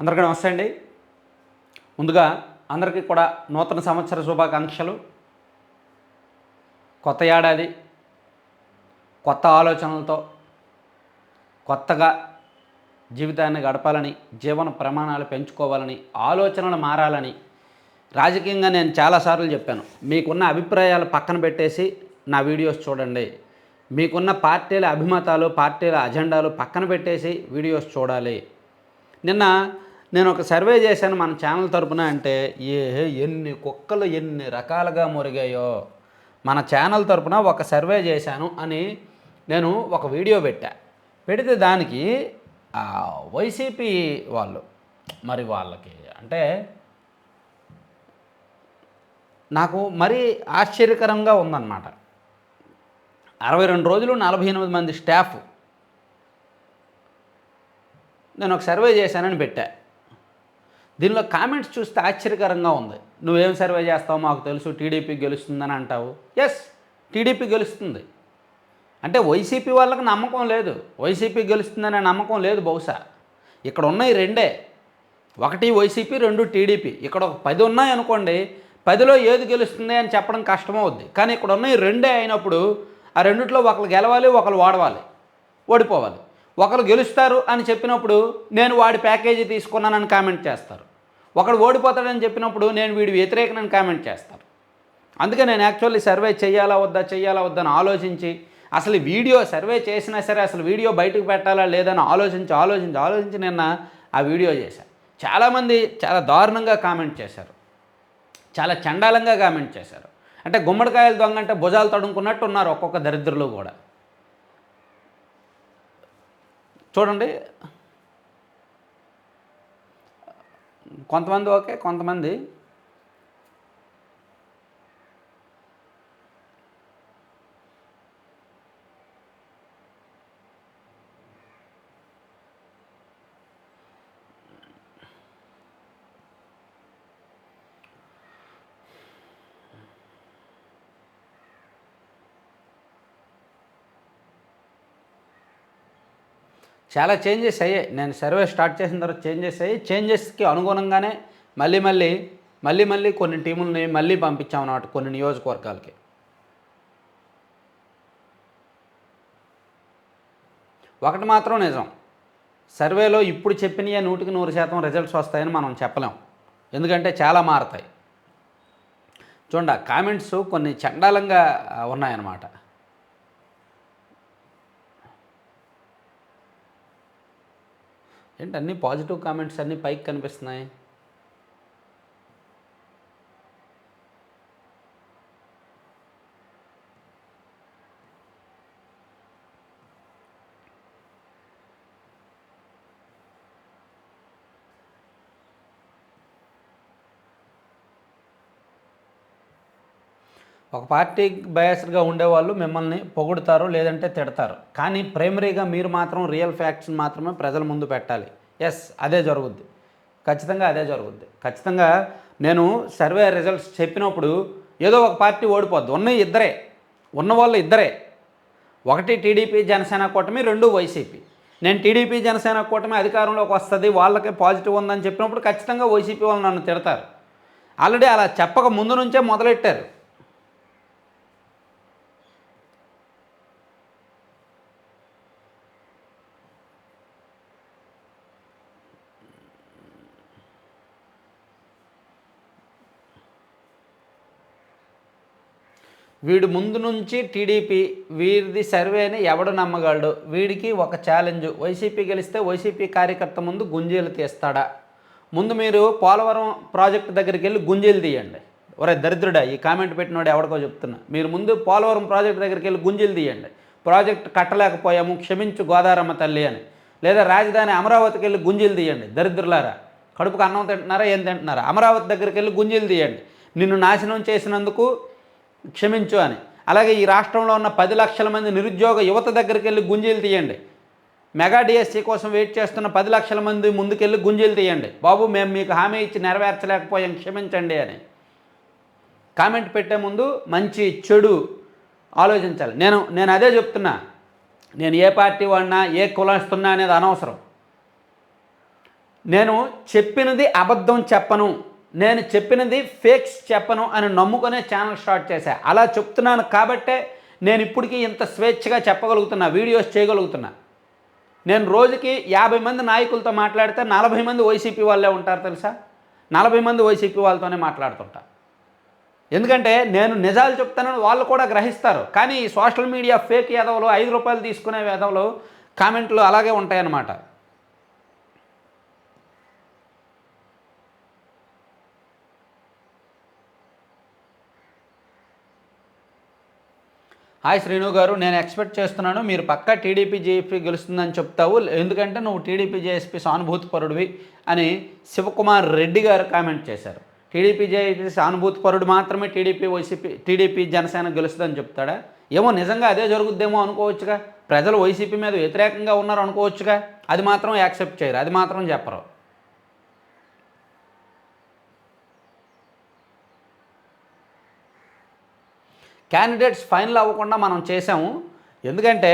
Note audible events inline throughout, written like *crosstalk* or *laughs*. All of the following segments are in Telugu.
అందరికీ నమస్తే అండి. ముందుగా అందరికీ కూడా నూతన సంవత్సర శుభాకాంక్షలు. కొత్త ఏడాది కొత్త ఆలోచనలతో కొత్తగా జీవితాన్ని గడపాలని జీవన ప్రమాణాలు పెంచుకోవాలని ఆలోచనలు మారాలని రాజకీయంగా నేను చాలాసార్లు చెప్పాను. మీకున్న అభిప్రాయాలు పక్కన పెట్టేసి నా వీడియోస్ చూడండి. మీకున్న పార్టీల అభిమతాలు పార్టీల అజెండాలు పక్కన పెట్టేసి వీడియోస్ చూడాలి. నిన్న నేను ఒక సర్వే చేశాను మన ఛానల్ తరపున అంటే ఏ ఎన్ని కుక్కలు ఎన్ని రకాలుగా మురిగాయో మన ఛానల్ తరపున ఒక సర్వే చేశాను అని నేను ఒక వీడియో పెట్టా. పెడితే దానికి వైసీపీ వాళ్ళు మరి వాళ్ళకి అంటే నాకు మరీ ఆశ్చర్యకరంగా ఉందన్నమాట. అరవై రెండు రోజులు నలభై ఎనిమిది మంది స్టాఫ్. నేను ఒక సర్వే చేశానని పెట్టా. దీనిలో కామెంట్స్ చూస్తే ఆశ్చర్యకరంగా ఉంది. నువ్వేం సర్వే చేస్తావు మాకు తెలుసు టీడీపీ గెలుస్తుందని అంటావు. ఎస్ టీడీపీ గెలుస్తుంది. అంటే వైసీపీ వాళ్ళకి నమ్మకం లేదు. వైసీపీ గెలుస్తుందనే నమ్మకం లేదు బహుశా. ఇక్కడ ఉన్నాయి రెండే. ఒకటి వైసీపీ రెండు టీడీపీ. ఇక్కడ ఒక పది ఉన్నాయి అనుకోండి పదిలో ఏది గెలుస్తుంది అని చెప్పడం కష్టమవుద్ది. కానీ ఇక్కడ ఉన్నాయి రెండే అయినప్పుడు ఆ రెండిట్లో ఒకరు గెలవాలి ఒకరు ఓడవాలి ఓడిపోవాలి. ఒకరు గెలుస్తారు అని చెప్పినప్పుడు నేను వాడి ప్యాకేజీ తీసుకున్నానని కామెంట్ చేస్తారు. ఒకడు ఓడిపోతాడని చెప్పినప్పుడు నేను వీడి వ్యతిరేకనని కామెంట్ చేస్తాను. అందుకే నేను యాక్చువల్లీ సర్వే చేయాలా వద్దా చేయాలా వద్దని ఆలోచించి అసలు వీడియో సర్వే చేసినా సరే అసలు వీడియో బయటకు పెట్టాలా లేదని ఆలోచించి ఆలోచించి ఆలోచించి నిన్న ఆ వీడియో చేశాను చాలామంది చాలా దారుణంగా కామెంట్ చేశారు. చాలా చండాలంగా కామెంట్ చేశారు. అంటే గుమ్మడికాయలు దొంగ అంటే భుజాలు తడుముకున్నట్టు ఉన్నారు ఒక్కొక్క దరిద్రులు కూడా. చూడండి. కొంతమంది ఓకే కొంతమంది చాలా చేంజెస్ అయ్యాయి. నేను సర్వే స్టార్ట్ చేసిన తర్వాత చేంజెస్ అయ్యాయి. చేంజెస్కి అనుగుణంగానే మళ్ళీ మళ్ళీ మళ్ళీ మళ్ళీ కొన్ని టీముల్ని మళ్ళీ పంపించామన్నమాట కొన్ని నియోజకవర్గాలకి. ఒకటి మాత్రం నిజం. సర్వేలో ఇప్పుడు చెప్పినయే నూటికి నూరు శాతం రిజల్ట్స్ వస్తాయని మనం చెప్పలేం. ఎందుకంటే చాలా మారతాయి. చూడండి కామెంట్స్ కొన్ని చండాలంగా ఉన్నాయన్నమాట. ఏంటి అన్ని పాజిటివ్ కామెంట్స్ అన్నీ పైకి కనిపిస్తున్నాయి? ఒక పార్టీ బయాస్డ్గా ఉండేవాళ్ళు మిమ్మల్ని పొగుడుతారు లేదంటే తిడతారు. కానీ ప్రైమరీగా మీరు మాత్రం రియల్ ఫ్యాక్ట్స్ మాత్రమే ప్రజల ముందు పెట్టాలి. ఎస్ అదే జరుగుద్ది. ఖచ్చితంగా అదే జరుగుద్ది. ఖచ్చితంగా నేను సర్వే రిజల్ట్స్ చెప్పినప్పుడు ఏదో ఒక పార్టీ ఓడిపోద్ది. ఉన్న ఇద్దరే ఉన్న వాళ్ళు ఇద్దరే. ఒకటి టీడీపీ జనసేన కూటమి రెండు వైసీపీ. నేను టీడీపీ జనసేన కూటమి అధికారంలోకి వస్తుంది వాళ్ళకి పాజిటివ్ ఉందని చెప్పినప్పుడు ఖచ్చితంగా వైసీపీ వాళ్ళు నన్ను తిడతారు. ఆల్రెడీ అలా చెప్పక ముందు నుంచే మొదలెట్టారు. వీడు ముందు నుంచి టీడీపీ వీరిది సర్వేని ఎవడు నమ్మగలడు? వీడికి ఒక ఛాలెంజ్. వైసీపీ గెలిస్తే వైసీపీ కార్యకర్త ముందు గుంజీలు తీస్తాడా? ముందు మీరు పోలవరం ప్రాజెక్టు దగ్గరికి వెళ్ళి గుంజీలు తీయండి. ఒరే దరిద్రుడా ఈ కామెంట్ పెట్టినోడు ఎవడికో చెప్తున్నా. మీరు ముందు పోలవరం ప్రాజెక్టు దగ్గరికి వెళ్ళి గుంజీలు తీయండి. ప్రాజెక్ట్ కట్టలేకపోయాము క్షమించు గోదారమ్మ తల్లి అని. లేదా రాజధాని అమరావతికి వెళ్ళి గుంజీలు తీయండి దరిద్రులారా. కడుపుకు అన్నం తింటున్నారా ఏం తింటున్నారా? అమరావతి దగ్గరికి వెళ్ళి గుంజీలు తీయండి. నిన్ను నాశనం చేసినందుకు క్షమించు అని. అలాగే ఈ రాష్ట్రంలో ఉన్న పది లక్షల మంది నిరుద్యోగ యువత దగ్గరికి వెళ్ళి గుంజీలు తీయండి. మెగా డిఎస్సీ కోసం వెయిట్ చేస్తున్న పది లక్షల మంది ముందుకెళ్ళి గుంజీలు తీయండి. బాబు మేము మీకు హామీ ఇచ్చి నెరవేర్చలేకపోయాం క్షమించండి అని. కామెంట్ పెట్టే ముందు మంచి చెడు ఆలోచించాలి. నేను నేను అదే చెప్తున్నా. నేను ఏ పార్టీ వాడినా ఏ కులస్తున్నా అనేది అనవసరం. నేను చెప్పినది అబద్ధం చెప్పను. నేను చెప్పినది ఫేక్స్ చెప్పను అని నమ్ముకునే ఛానల్ స్టార్ట్ చేశా. అలా చెప్తున్నాను కాబట్టే నేను ఇప్పటికీ ఇంత స్వేచ్ఛగా చెప్పగలుగుతున్నా వీడియోస్ చేయగలుగుతున్నా. నేను రోజుకి యాభై మంది నాయకులతో మాట్లాడితే నలభై మంది వైసీపీ వాళ్ళే ఉంటారు తెలుసా? నలభై మంది వైసీపీ వాళ్ళతోనే మాట్లాడుతుంటా. ఎందుకంటే నేను నిజాలు చెప్తానని వాళ్ళు కూడా గ్రహిస్తారు. కానీ ఈ సోషల్ మీడియా ఫేక్ యాదవులు ఐదు రూపాయలు తీసుకునే యాదవులు కామెంట్లు అలాగే ఉంటాయన్నమాట. హాయ్ శ్రీను గారు నేను ఎక్స్పెక్ట్ చేస్తున్నాను మీరు పక్కా టీడీపీ జేఎస్పీ గెలుస్తుందని చెప్తావు. ఎందుకంటే నువ్వు టీడీపీ జేఎస్పీ సానుభూతిపరుడివి అని శివకుమార్ రెడ్డి గారు కామెంట్ చేశారు. టీడీపీ జేఎస్పీ సానుభూతిపరుడు మాత్రమే టీడీపీ వైసీపీ టీడీపీ జనసేన గెలుస్తుందని చెప్తాడా? ఏమో నిజంగా అదే జరుగుద్దేమో అనుకోవచ్చుగా. ప్రజలు వైసీపీ మీద వ్యతిరేకంగా ఉన్నారు అనుకోవచ్చుగా. అది మాత్రం యాక్సెప్ట్ చేయరు అది మాత్రం చెప్పరు. క్యాండిడేట్స్ ఫైనల్ అవ్వకుండా మనం చేసాము ఎందుకంటే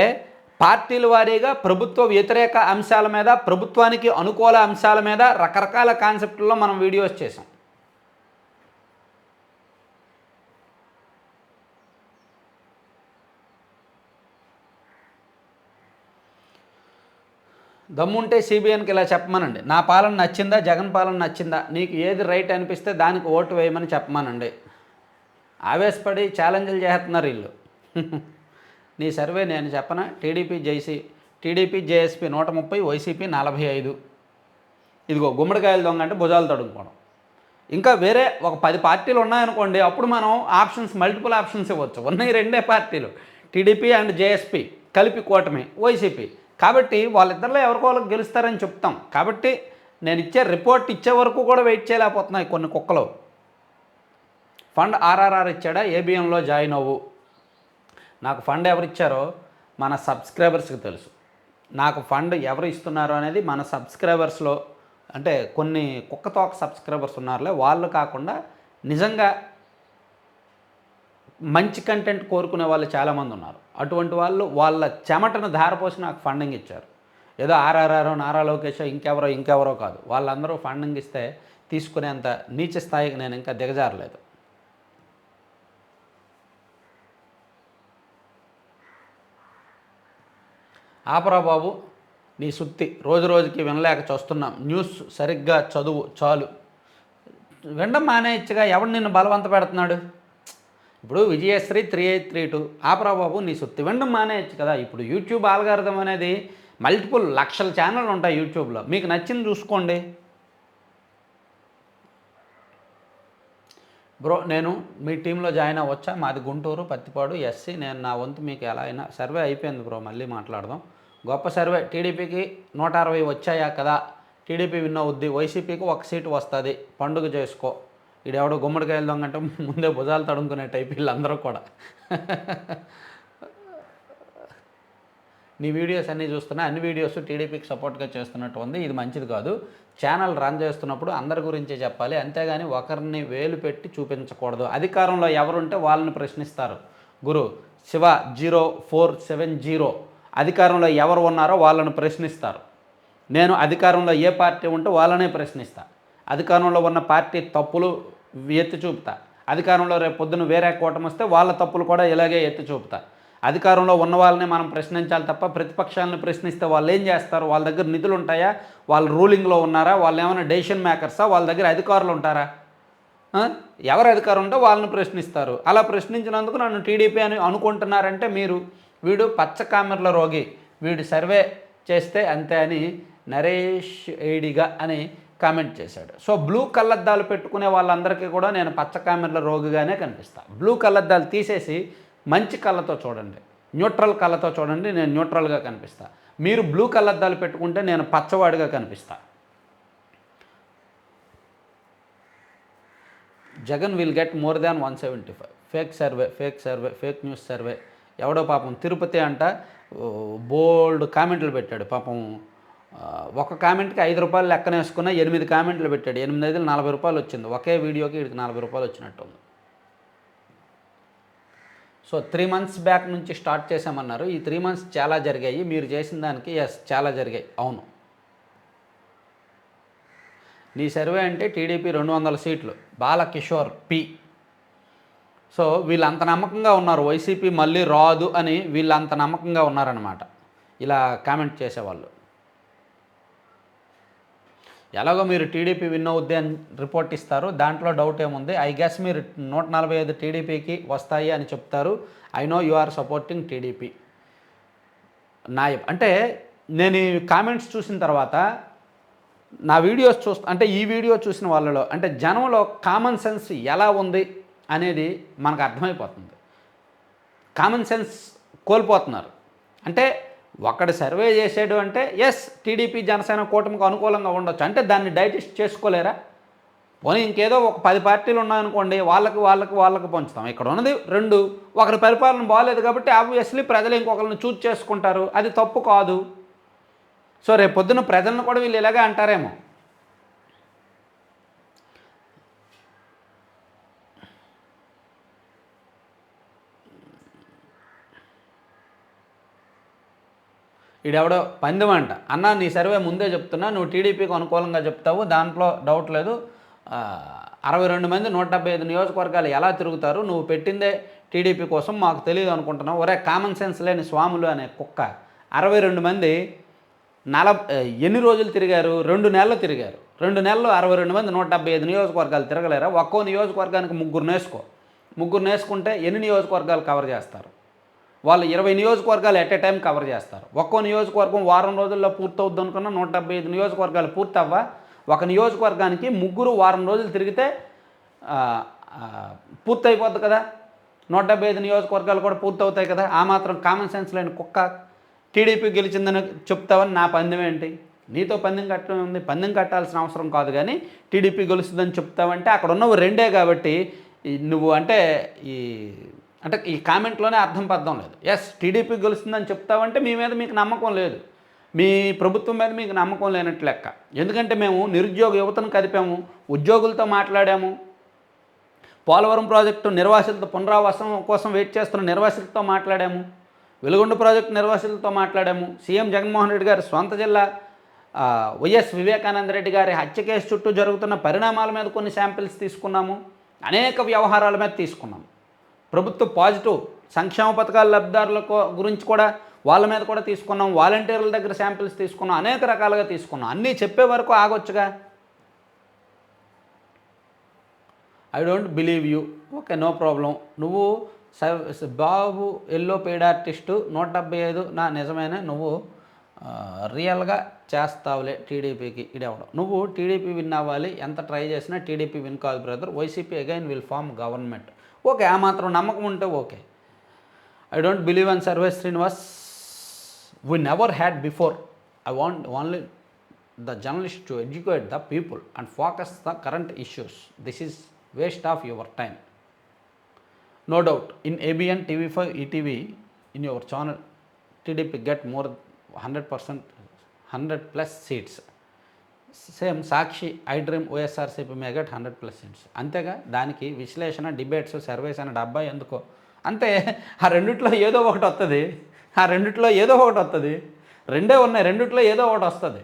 పార్టీల వారీగా ప్రభుత్వ వ్యతిరేక అంశాల మీద ప్రభుత్వానికి అనుకూల అంశాల మీద రకరకాల కాన్సెప్ట్లో మనం వీడియోస్ చేసాం దమ్ముంటే సిబిఎన్కి ఇలా చెప్పమనండి. నా పాలన నచ్చిందా? జగన్ పాలన నచ్చిందా? నీకు ఏది రైట్ అనిపిస్తే దానికి ఓటు వేయమని చెప్పమనండి. ఆవేశపడి ఛాలెంజ్లు చేస్తున్నారు వీళ్ళు. *laughs* నీ సర్వే నేను చెప్పన? టీడీపీ జైసీ టీడీపీ జేఎస్పీ నూట ముప్పై వైసీపీ నలభై ఐదు. ఇదిగో గుమ్మడికాయలు దొంగ అంటే భుజాలు తడుముకోవడం. ఇంకా వేరే ఒక పది పార్టీలు ఉన్నాయనుకోండి అప్పుడు మనం ఆప్షన్స్ మల్టిపుల్ ఆప్షన్స్ ఇవ్వచ్చు. ఉన్నాయి రెండే పార్టీలు. టీడీపీ అండ్ జేఎస్పీ కలిపి కూటమి వైసీపీ. కాబట్టి వాళ్ళిద్దరిలో ఎవరికో వాళ్ళకి గెలుస్తారని చెప్తాం. కాబట్టి నేను ఇచ్చే రిపోర్ట్ ఇచ్చే వరకు కూడా వెయిట్ చేయలేకపోతున్నాయి కొన్ని కుక్కలు. ఫండ్ ఆర్ఆర్ఆర్ ఇచ్చాడా? ఏబిఎంలో జాయిన్ అవ్వు. నాకు ఫండ్ ఎవరు ఇచ్చారో మన సబ్స్క్రైబర్స్కి తెలుసు. నాకు ఫండ్ ఎవరు ఇస్తున్నారో అనేది మన సబ్స్క్రైబర్స్లో అంటే కొన్ని కుక్కతోక సబ్స్క్రైబర్స్ ఉన్నారులే వాళ్ళు కాకుండా నిజంగా మంచి కంటెంట్ కోరుకునే వాళ్ళు చాలామంది ఉన్నారు. అటువంటి వాళ్ళు వాళ్ళ చెమటను ధారపోసి నాకు ఫండింగ్ ఇచ్చారు. ఏదో ఆర్ఆర్ఆర్ నారా లోకేష్ ఇంకెవరో ఇంకెవరో కాదు. వాళ్ళందరూ ఫండింగ్ ఇస్తే తీసుకునేంత నీచ స్థాయికి నేను ఇంకా దిగజారలేదు. ఆపరా బాబు నీ సుత్తి. రోజు రోజుకి వినలేక చూస్తున్నాం. న్యూస్ సరిగ్గా చదువు చాలు. వినడం మానేయచ్చుగా ఎవడు నిన్ను బలవంత పెడుతున్నాడు? ఇప్పుడు Vijayasri three eight three two. ఆపరా బాబు నీ సుత్తి. వినడం మానేయచ్చు కదా. ఇప్పుడు యూట్యూబ్ ఆల్గారిథం అనేది మల్టిపుల్ లక్షల ఛానళ్ళు ఉంటాయి యూట్యూబ్లో. మీకు నచ్చింది చూసుకోండి. బ్రో నేను మీ టీంలో జాయిన్ అవ్వచ్చా? మాది గుంటూరు పత్తిపాడు ఎస్సీ. నేను నా వంతు మీకు ఎలా అయినా సర్వే అయిపోయింది బ్రో. మళ్ళీ మాట్లాడదాం. గొప్ప సర్వే. టీడీపీకి నూట అరవై వచ్చాయా కదా? టీడీపీ విన్ అవుద్ది వైసీపీకి ఒక సీటు వస్తుంది. పండుగ చేసుకో. ఈడెవడో గుమ్మడికాయలు దొంగంటే ముందే భుజాలు తడుముకునే టైప్ వీళ్ళందరూ కూడా. నీ వీడియోస్ అన్నీ చూస్తున్నా అన్ని వీడియోస్ టీడీపీకి సపోర్ట్గా చేస్తున్నట్టు ఉంది. ఇది మంచిది కాదు. ఛానల్ రన్ చేస్తున్నప్పుడు అందరి గురించే చెప్పాలి. అంతేగాని ఒకరిని వేలు పెట్టి చూపించకూడదు. అధికారంలో ఎవరుంటే వాళ్ళని ప్రశ్నిస్తారు. Guru Siva zero four seven zero. అధికారంలో ఎవరు ఉన్నారో వాళ్ళని ప్రశ్నిస్తారు. నేను అధికారంలో ఏ పార్టీ ఉంటే వాళ్ళనే ప్రశ్నిస్తా. అధికారంలో ఉన్న పార్టీ తప్పులు ఎత్తి చూపుతా. అధికారంలో రేపు పొద్దున వేరే కూటమి వస్తే వాళ్ళ తప్పులు కూడా ఇలాగే ఎత్తి చూపుతా. అధికారంలో ఉన్న వాళ్ళని మనం ప్రశ్నించాలి తప్ప ప్రతిపక్షాలను ప్రశ్నిస్తే వాళ్ళు ఏం చేస్తారు? వాళ్ళ దగ్గర నిధులు ఉంటాయా? వాళ్ళు రూలింగ్లో ఉన్నారా? వాళ్ళు ఏమైనా డెసిషన్ మేకర్సా వాళ్ళ దగ్గర అధికారులు ఉంటారా? ఎవరు అధికారం ఉంటే వాళ్ళని ప్రశ్నిస్తారు. అలా ప్రశ్నించినందుకు నన్ను టీడీపీ అని అనుకుంటున్నారంటే మీరు వీడు పచ్చ కామెర్ల రోగి వీడు సర్వే చేస్తే అంతే అని నరేష్ ఏడిగా అని కామెంట్ చేశాడు. సో బ్లూ కళ్ళద్దాలు పెట్టుకునే వాళ్ళందరికీ కూడా నేను పచ్చ కామెర్ల రోగిగానే కనిపిస్తాను బ్లూ కళ్ళద్దాలు తీసేసి మంచి కళ్ళతో చూడండి. న్యూట్రల్ కళ్ళతో చూడండి నేను న్యూట్రల్గా కనిపిస్తా. మీరు బ్లూ కళ్ళద్దాలు పెట్టుకుంటే నేను పచ్చవాడిగా కనిపిస్తా. Jagan will get more than one seventy five. Fake survey fake survey fake news survey. ఎవడో పాపం తిరుపతి అంట బోల్డ్ కామెంట్లు పెట్టాడు. పాపం ఒక కామెంట్కి ఐదు రూపాయలు లెక్కన వేసుకున్న ఎనిమిది కామెంట్లు పెట్టాడు. ఎనిమిది ఐదులు నలభై రూపాయలు వచ్చింది. ఒకే వీడియోకి వీడికి నలభై రూపాయలు వచ్చినట్టు ఉంది. సో త్రీ మంత్స్ బ్యాక్ నుంచి స్టార్ట్ చేసామన్నారు ఈ త్రీ మంత్స్ చాలా జరిగాయి. మీరు చేసిన దానికి ఎస్ చాలా జరిగాయి. అవును. నీ సర్వే అంటే టీడీపీ రెండు వందల సీట్లు. బాలకిషోర్ పి. సో వీళ్ళు అంత నమ్మకంగా ఉన్నారు. వైసీపీ మళ్ళీ రాదు అని వీళ్ళు అంత నమ్మకంగా ఉన్నారనమాట ఇలా కామెంట్ చేసేవాళ్ళు. ఎలాగో మీరు టీడీపీ విన్ అవుద్ది అని రిపోర్ట్ ఇస్తారు. దాంట్లో డౌట్ ఏముంది? ఐ గెస్ మీరు నూట నలభై ఐదు టీడీపీకి వస్తాయి అని చెప్తారు. I know you are supporting TDP. నా అంటే నేను ఈ కామెంట్స్ చూసిన తర్వాత నా వీడియోస్ చూస్తా అంటే ఈ వీడియో చూసిన వాళ్ళలో అంటే జనంలో కామన్ సెన్స్ ఎలా ఉంది? అనేది మనకు అర్థమైపోతుంది. కామన్ సెన్స్ కోల్పోతున్నారు. అంటే ఒకడు సర్వే చేసాడు అంటే ఎస్ టీడీపీ జనసేన కూటమికి అనుకూలంగా ఉండొచ్చు. అంటే దాన్ని డైజెస్ట్ చేసుకోలేరా? పోనీ ఇంకేదో ఒక పది పార్టీలు ఉన్నాయనుకోండి వాళ్ళకి వాళ్ళకి వాళ్ళకి పంచుతాం. ఇక్కడ ఉన్నది రెండు. ఒకరి పరిపాలన బాగాలేదు కాబట్టి ఆబ్వియస్లీ ప్రజలు ఇంకొకరిని చూజ్ చేసుకుంటారు. అది తప్పు కాదు. సో రేపు పొద్దున ప్రజలను కూడా వీళ్ళు ఇలాగే అంటారేమో. ఈడెవడో పందెం అన్న నీ సర్వే ముందే చెప్తున్నా నువ్వు టీడీపీకి అనుకూలంగా చెప్తావు దాంట్లో డౌట్ లేదు. అరవై రెండు మంది నూట డెబ్బై ఐదు నియోజకవర్గాలు ఎలా తిరుగుతారు నువ్వు పెట్టిందే టీడీపీ కోసం మాకు తెలియదు అనుకుంటున్నావు. ఒరే కామన్ సెన్స్ లేని స్వాములు అనే కుక్క. అరవై రెండు మంది నల ఎన్ని రోజులు తిరిగారు? రెండు నెలలు తిరిగారు. రెండు నెలలు అరవై రెండు మంది నూట డెబ్బై ఐదు నియోజకవర్గాలు తిరగలేరా? ఒక్కో నియోజకవర్గానికి ముగ్గురు నేసుకో. ముగ్గురు నేసుకుంటే ఎన్ని నియోజకవర్గాలు కవర్ చేస్తారు? వాళ్ళు ఇరవై నియోజకవర్గాలు ఎట్ ఏ టైం కవర్ చేస్తారు. ఒక్కో నియోజకవర్గం వారం రోజుల్లో పూర్తవుద్ది అనుకున్న నూట డెబ్బై ఐదు నియోజకవర్గాలు పూర్తవ్వ? ఒక నియోజకవర్గానికి ముగ్గురు వారం రోజులు తిరిగితే పూర్తయిపోద్ది కదా? నూట డెబ్బై ఐదు నియోజకవర్గాలు కూడా పూర్తవుతాయి కదా? ఆ మాత్రం కామన్ సెన్స్ లేని కుక్క టీడీపీ గెలిచిందని చెప్తావని నా పందెం ఏంటి? నీతో పందెం కట్టడం ఉంది. పందెం కట్టాల్సిన అవసరం కాదు కానీ టీడీపీ గెలుస్తుందని చెప్తావంటే అక్కడ ఉన్నవి రెండే కాబట్టి నువ్వు అంటే ఈ అంటే ఈ కామెంట్లోనే అర్థం పర్థం లేదు. ఎస్ టీడీపీ గెలుస్తుందని చెప్తావంటే మీ మీద మీకు నమ్మకం లేదు. మీ ప్రభుత్వం మీద మీకు నమ్మకం లేనట్టు లెక్క. ఎందుకంటే మేము నిరుద్యోగ యువతను కదిపాము ఉద్యోగులతో మాట్లాడాము. పోలవరం ప్రాజెక్టు నిర్వాసితులతో పునరావాసం కోసం వెయిట్ చేస్తున్న నిర్వాసితులతో మాట్లాడాము. వెలుగొండ ప్రాజెక్టు నిర్వాసితులతో మాట్లాడాము. సీఎం జగన్మోహన్ రెడ్డి గారి సొంత జిల్లా వైఎస్ వివేకానంద రెడ్డి గారి హత్య కేసు చుట్టూ జరుగుతున్న పరిణామాల మీద కొన్ని శాంపిల్స్ తీసుకున్నాము. అనేక వ్యవహారాల మీద తీసుకున్నాము. ప్రభుత్వ పాజిటివ్ సంక్షేమ పథకాల లబ్ధిదారుల గురించి కూడా వాళ్ళ మీద కూడా తీసుకున్నాం వాలంటీర్ల దగ్గర శాంపిల్స్ తీసుకున్నాం అనేక రకాలుగా తీసుకున్నాం. అన్నీ చెప్పే వరకు ఆగొచ్చుగా. I don't believe you okay no problem నువ్వు బాబు ఎల్లో పెయిడ్ ఆర్టిస్టు నూట డెబ్బై ఐదు నా నిజమైన నువ్వు రియల్గా చేస్తావులే టీడీపీకి ఇడవడం. నువ్వు టీడీపీ విన్ అవ్వాలి ఎంత ట్రై చేసినా టీడీపీ విన్ కాదు brother. YCP again will form government. Okay ఆ మాత్రం నమ్మకం ఉంటే okay. I don't believe an survey Srinivas we never had before I want only the journalist to educate the people and focus the current issues this is waste of your time no doubt in ABN TV five ETV in your channel TDP get more hundred percent hundred plus seats same Sakshi I dream YSRCP may get hundred plus seats. అంతేగా దానికి విశ్లేషణ డిబేట్స్ సర్వేస్ అనే డబ్బా ఎందుకో. అంతే ఆ రెండిట్లో ఏదో ఒకటి వస్తుంది ఆ రెండిట్లో ఏదో ఒకటి వస్తుంది రెండే ఉన్నాయి రెండిట్లో ఏదో ఒకటి వస్తుంది.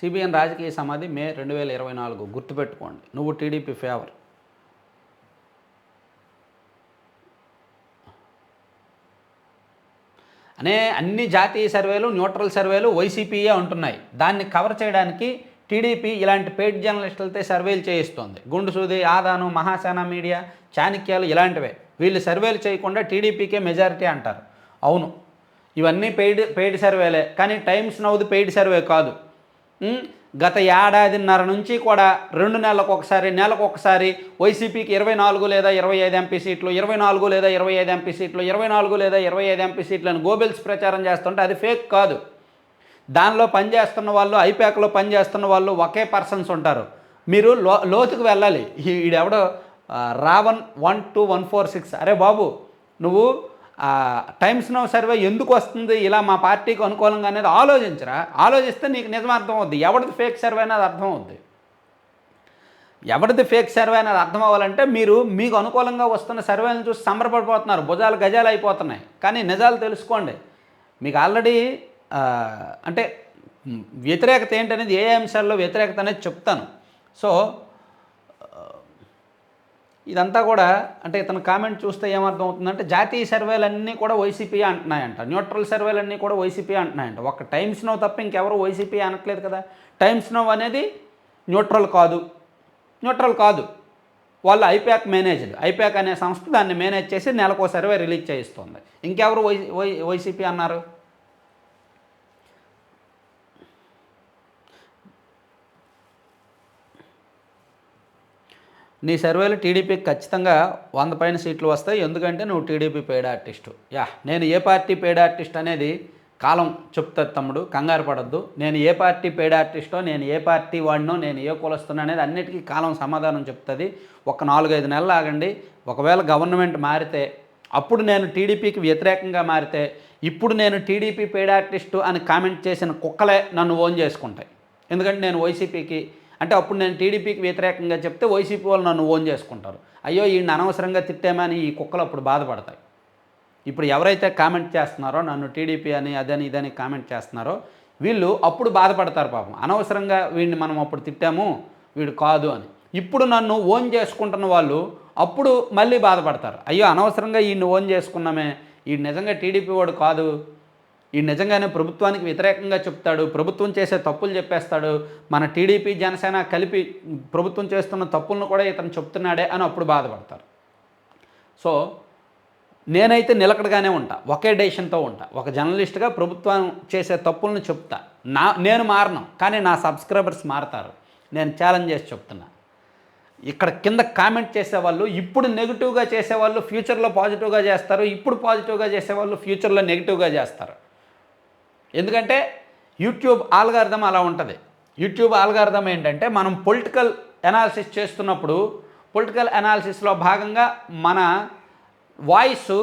సిబిఎన్ రాజకీయ సమాధి మే రెండు వేల ఇరవై నాలుగు. గుర్తుపెట్టుకోండి. నువ్వు టీడీపీ ఫేవర్. అనే అన్ని జాతీయ సర్వేలు న్యూట్రల్ సర్వేలు వైసీపీయే ఉంటున్నాయి. దాన్ని కవర్ చేయడానికి టీడీపీ ఇలాంటి పెయిడ్ జర్నలిస్టులతో సర్వేలు చేయిస్తోంది. గుండు సూది ఆదాను మహాసేన మీడియా చాణక్యాలు ఇలాంటివే. వీళ్ళు సర్వేలు చేయకుండా టీడీపీకే మెజారిటీ అంటారు. అవును ఇవన్నీ పెయిడ్ పెయిడ్ సర్వేలే. కానీ టైమ్స్ నౌది పెయిడ్ సర్వే కాదు. గత ఏడాదిన్నర నుంచి కూడా రెండు నెలలకు ఒకసారి నెలకు ఒకసారి వైసీపీకి ఇరవై నాలుగు లేదా ఇరవై ఐదు ఎంపీ సీట్లు ఇరవై నాలుగు లేదా ఇరవై ఐదు ఎంపీ సీట్లు ఇరవై నాలుగు లేదా ఇరవై ఐదు ఎంపీ సీట్లు అని గోబెల్స్ ప్రచారం చేస్తుంటే అది ఫేక్ కాదు. దానిలో పనిచేస్తున్న వాళ్ళు ఐపాక్లో పనిచేస్తున్న వాళ్ళు ఒకే పర్సన్స్ ఉంటారు. మీరు లో లోతుకు వెళ్ళాలి. ఈ- ఈడెవడో Ravan Ravan one two one four six. అరే బాబు నువ్వు టైమ్స్ నో సర్వే ఎందుకు వస్తుంది? ఇలా మా పార్టీకి అనుకూలంగా అనేది ఆలోచించరా? ఆలోచిస్తే నీకు నిజం అర్థం అవుద్ది. ఎవరిది ఫేక్ సర్వే అనేది అర్థం అవుద్ది? ఎవరిది ఫేక్ సర్వే అనేది అర్థం అవ్వాలంటే మీరు మీకు అనుకూలంగా వస్తున్న సర్వేలను చూసి సంబరపడిపోతున్నారు. భుజాలు గజాలు అయిపోతున్నాయి. కానీ నిజాలు తెలుసుకోండి. మీకు ఆల్రెడీ అంటే వ్యతిరేకత ఏంటనేది ఏ అంశాల్లో వ్యతిరేకత అనేది చెప్తాను. సో ఇదంతా కూడా అంటే ఇతను కామెంట్ చూస్తే ఏమర్థం అవుతుందంటే జాతీయ సర్వేలన్నీ కూడా వైసీపీ అంటున్నాయంట. న్యూట్రల్ సర్వేలన్నీ కూడా వైసీపీ అంటున్నాయంట. ఒక టైమ్స్ నో తప్ప ఇంకెవరు వైసీపీ అనట్లేదు కదా. టైమ్స్ నో అనేది న్యూట్రల్ కాదు. న్యూట్రల్ కాదు. వాళ్ళు ఐప్యాక్ మేనేజ్డ్. ఐప్యాక్ అనే సంస్థ దాన్ని మేనేజ్ చేసి నెలకో సర్వే రిలీజ్ చేయిస్తుంది. ఇంకెవరు వై వై వైసీపీ అన్నారు? నీ సర్వేలో టీడీపీకి ఖచ్చితంగా వంద పైన సీట్లు వస్తాయి. ఎందుకంటే నువ్వు టీడీపీ పేడ్ ఆర్టిస్టు. యా నేను ఏ పార్టీ పేడ్ ఆర్టిస్ట్ అనేది కాలం చెప్తుంది తమ్ముడు కంగారు పడద్దు. నేను ఏ పార్టీ పేడ్ ఆర్టిస్టో నేను ఏ పార్టీ వాడినో నేను ఏ కులస్తున్నా అనేది అన్నిటికీ కాలం సమాధానం చెప్తుంది. ఒక నాలుగైదు నెలలు ఆగండి. ఒకవేళ గవర్నమెంట్ మారితే అప్పుడు నేను టీడీపీకి వ్యతిరేకంగా మారితే ఇప్పుడు నేను టీడీపీ పేడ్ ఆర్టిస్టు అని కామెంట్ చేసిన కుక్కలే నన్ను ఓన్ చేసుకుంటాయి. ఎందుకంటే నేను వైసీపీకి అంటే అప్పుడు నేను టీడీపీకి వ్యతిరేకంగా చెప్తే వైసీపీ వాళ్ళు నన్ను ఓన్ చేసుకుంటారు. అయ్యో ఈయన అనవసరంగా తిట్టామని ఈ కుక్కలు అప్పుడు బాధపడతాయి. ఇప్పుడు ఎవరైతే కామెంట్ చేస్తున్నారో నన్ను టీడీపీ అని అదని ఇదని కామెంట్ చేస్తున్నారో వీళ్ళు అప్పుడు బాధపడతారు పాపం. అనవసరంగా వీడిని మనం అప్పుడు తిట్టాము వీడు కాదు అని. ఇప్పుడు నన్ను ఓన్ చేసుకుంటున్న వాళ్ళు అప్పుడు మళ్ళీ బాధపడతారు. అయ్యో అనవసరంగా ఈయన్ని ఓన్ చేసుకున్నామే ఈ నిజంగా టీడీపీ వాడు కాదు ఈ నిజంగానే ప్రభుత్వానికి వ్యతిరేకంగా చెప్తాడు ప్రభుత్వం చేసే తప్పులు చెప్పేస్తాడు మన టీడీపీ జనసేన కలిపి ప్రభుత్వం చేస్తున్న తప్పులను కూడా ఇతను చెప్తున్నాడే అని అప్పుడు బాధపడతారు. సో నేనైతే నిలకడగానే ఉంటా ఒకే డెసిషన్తో ఉంటా ఒక జర్నలిస్ట్గా ప్రభుత్వం చేసే తప్పులను చెప్తా. నా నేను మారను కానీ నా సబ్స్క్రైబర్స్ మారతారు. నేను ఛాలెంజ్ చేసి చెప్తున్నా. ఇక్కడ కింద కామెంట్ చేసేవాళ్ళు ఇప్పుడు నెగిటివ్గా చేసేవాళ్ళు ఫ్యూచర్లో పాజిటివ్గా చేస్తారు ఇప్పుడు పాజిటివ్గా చేసేవాళ్ళు ఫ్యూచర్లో నెగిటివ్గా చేస్తారు. ఎందుకంటే యూట్యూబ్ ఆల్గార్థం అలా ఉంటుంది. యూట్యూబ్ ఆల్గార్థం ఏంటంటే మనం పొలిటికల్ అనాలిసిస్ చేస్తున్నప్పుడు పొలిటికల్ అనాలిసిస్లో భాగంగా మన వాయిస్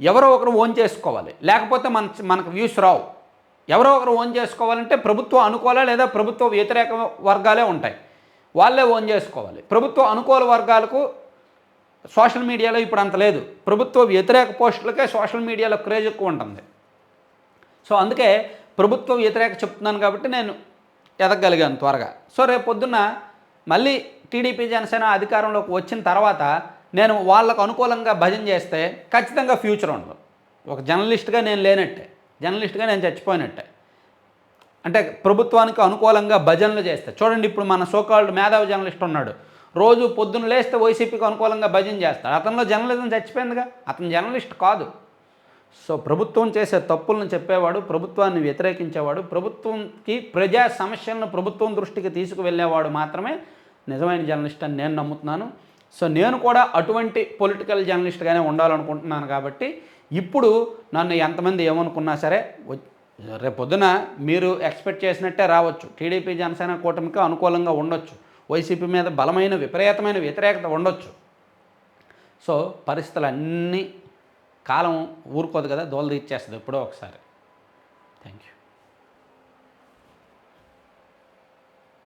ఎవరో ఒకరు ఓన్ చేసుకోవాలి. లేకపోతే మన మనకు వ్యూస్ రావు. ఎవరో ఒకరు ఓన్ చేసుకోవాలంటే ప్రభుత్వం అనుకూల లేదా ప్రభుత్వ వ్యతిరేక వర్గాలే ఉంటాయి. వాళ్ళే ఓన్ చేసుకోవాలి. ప్రభుత్వ అనుకూల వర్గాలకు సోషల్ మీడియాలో ఇప్పుడు అంత లేదు. ప్రభుత్వ వ్యతిరేక పోస్టులకే సోషల్ మీడియాలో క్రేజ్ ఎక్కువ ఉంటుంది. సో అందుకే ప్రభుత్వ వ్యతిరేక చెప్తున్నాను కాబట్టి నేను ఎదగలిగాను త్వరగా. సో రేపు పొద్దున్న మళ్ళీ టీడీపీ జనసేన అధికారంలోకి వచ్చిన తర్వాత నేను వాళ్ళకు అనుకూలంగా భజన చేస్తే ఖచ్చితంగా ఫ్యూచర్ ఉండదు. ఒక జర్నలిస్ట్గా నేను లేనట్టే. జర్నలిస్ట్గా నేను చచ్చిపోయినట్టే. అంటే ప్రభుత్వానికి అనుకూలంగా భజనలు చేస్తే. చూడండి ఇప్పుడు మన సోకాల్డ్ మేధావి జర్నలిస్ట్ ఉన్నాడు. రోజు పొద్దున్న లేస్తే వైసీపీకి అనుకూలంగా భజన చేస్తాడు. అతనిలో జర్నలిజం చచ్చిపోయిందిగా. అతను జర్నలిస్ట్ కాదు. సో ప్రభుత్వం చేసే తప్పులను చెప్పేవాడు ప్రభుత్వాన్ని వ్యతిరేకించేవాడు ప్రభుత్వంకి ప్రజా సమస్యలను ప్రభుత్వం దృష్టికి తీసుకువెళ్ళేవాడు మాత్రమే నిజమైన జర్నలిస్ట్ అని నేను నమ్ముతున్నాను. సో నేను కూడా అటువంటి పొలిటికల్ జర్నలిస్ట్గానే ఉండాలనుకుంటున్నాను కాబట్టి ఇప్పుడు నన్ను ఎంతమంది ఏమనుకున్నా సరే రేపొద్దున మీరు ఎక్స్పెక్ట్ చేసినట్టే రావచ్చు. టీడీపీ జనసేన కూటమికి అనుకూలంగా ఉండొచ్చు. వైసీపీ మీద బలమైన విపరీతమైన వ్యతిరేకత ఉండొచ్చు. సో పరిస్థితులు అన్నీ కాలం ఊరుకోదు కదా దోలదీర్చేస్తుంది ఎప్పుడో ఒకసారి.